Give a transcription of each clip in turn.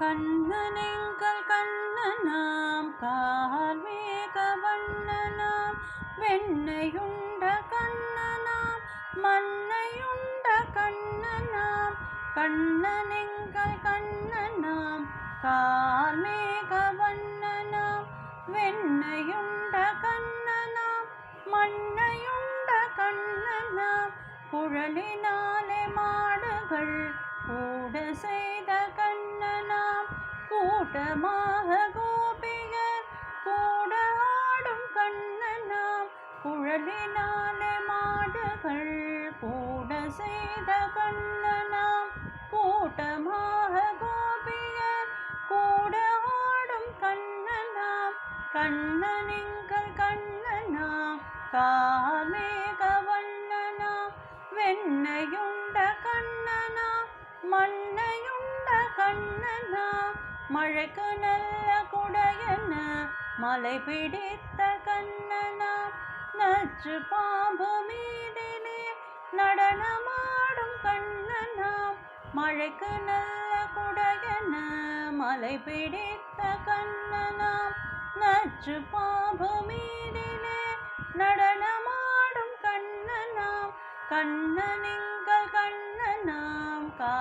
கண்ணனெங்கள் கண்ணனாம் கார்மேக வண்ணனாம் வெண்ணையுண்ட கண்ணனாம் மண்ணையுண்ட கண்ணனாம் கண்ணனெங்கள் கண்ணனாம் கார்மேக வண்ணனாம் வெண்ணையுண்ட கண்ணனாம் மண்ணையுண்ட கண்ணனாம் குழலினாலே மாடுகள் கூட செய் கூட்டமாக கோபிகர் கூட ஆடும் கண்ணனாம் குழலினாலே மாடுகள் கூட செய்த கண்ணனாம் கூட்டமாக கோபியர் கூட ஆடும் கண்ணனாம் கண்ணனிங்கள் கண்ணனாம் காமேக வண்ணனாம் வெண்ணையும் மழைக்கு நல்ல குடையன மலை பிடித்த கண்ணனாம் நச்சு பாம்பு மீதிலே நடனமாடும் கண்ணனாம் மழைக்கு நல்ல குடையன மலை பிடித்த கண்ணனாம் நச்சு பாம்பு மீதிலே நடனமாடும் கண்ணனாம் கண்ணனிங்கள் கண்ணனாம் கா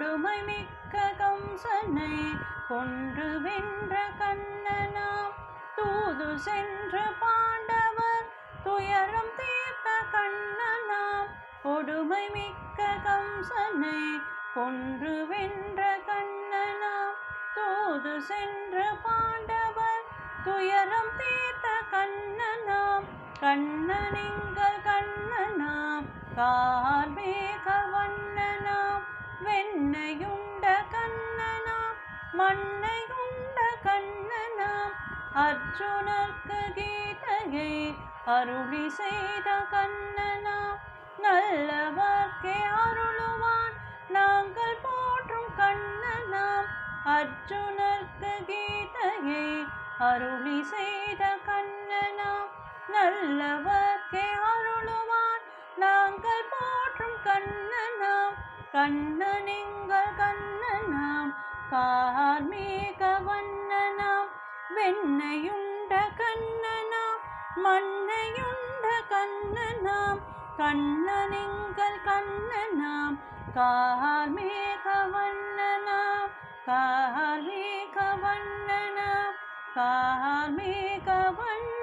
கொடுமை மிக்க கம்சனை கொன்று வென்ற கண்ணனாம். தூது சென்று பாண்டவர் துயரம் தீர்த்த கண்ணனாம். கொடுமை மிக்க கம்சனை கொன்று வென்ற கண்ணனாம். தூது சென்று பாண்டவர் துயரம் தீர்த்த கண்ணனாம். கண்ணனிங்க கண்ணனாம். கார்மேகவா வெண்ணையுண்ட கண்ணனாம் மண்ணையுண்ட கண்ணனாம் அர்ஜுனர்க்கு கீதையை அருளி செய்த கண்ணனாம் நல்லவர்க்கே அருளுவான் நாங்கள் போற்றும் கண்ணனாம் அர்ஜுனர்க்கு கீதையை அருளி செய்த கண்ணனாம் நல்லவர்க்கே அருளுவான் நாங்கள் போ கண்ணனிங்கள் கண்ணனாம் கார்மேக வண்ணனாம் வெண்ணையுண்ட கண்ணனாம் மண்ணையுண்ட கண்ணனாம் கண்ணனிங்கள் கண்ணனாம் கார்மேக வண்ணனாம் கார்மேக வண்ணனாம் கார்மேக வண்ண